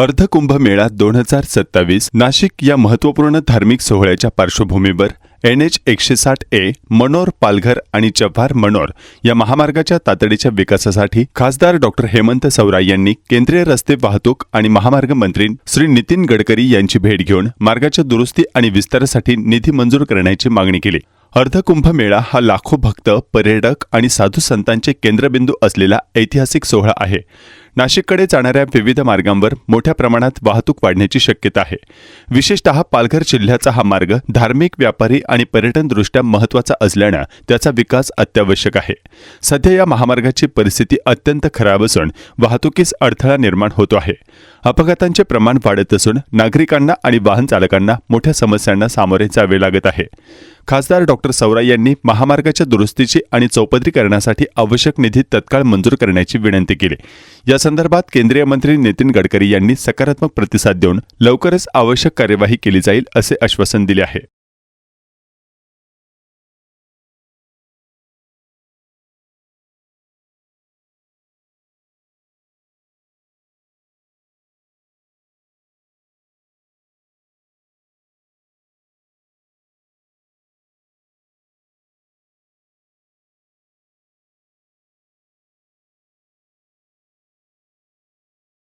अर्धकुंभ मेळा दोन हजार सत्तावीस नाशिक या महत्त्वपूर्ण धार्मिक सोहळ्याच्या पार्श्वभूमीवर एन एच एकशे साठ ए मनोर पालघर आणि जव्हार मनोर या महामार्गाच्या तातडीच्या विकासासाठी खासदार डॉक्टर हेमंत सवराई यांनी केंद्रीय रस्ते वाहतूक आणि महामार्ग मंत्री श्री नितीन गडकरी यांची भेट घेऊन मार्गाच्या दुरुस्ती आणि विस्तारासाठी निधी मंजूर करण्याची मागणी केली. अर्धकुंभ मेळा हा लाखो भक्त पर्यटक आणि साधू संतांचे केंद्रबिंदू असलेला ऐतिहासिक सोहळा आहे. नाशिककडे जाणाऱ्या विविध मार्गांवर मोठ्या प्रमाणात वाहतूक वाढण्याची शक्यता आहे. विशेषतः पालघर जिल्ह्याचा हा मार्ग धार्मिक व्यापारी आणि पर्यटनदृष्ट्या महत्त्वाचा असल्यानं त्याचा विकास अत्यावश्यक आहे. सध्या या महामार्गाची परिस्थिती अत्यंत खराब असून वाहतुकीस अडथळा निर्माण होतो आहे. अपघातांचे प्रमाण वाढत असून नागरिकांना आणि वाहन चालकांना मोठ्या समस्यांना सामोरे जावे लागत आहे. खासदार डॉक्टर सवरा यांनी महामार्गाच्या दुरुस्तीची आणि चौपदरीकरणासाठी आवश्यक निधी तत्काळ मंजूर करण्याची विनंती केली. या संदर्भात केंद्रीय मंत्री नितीन गडकरी यांनी सकारात्मक प्रतिसाद देऊन लवकरच आवश्यक कार्यवाही केली जाईल असे आश्वासन दिले आहे.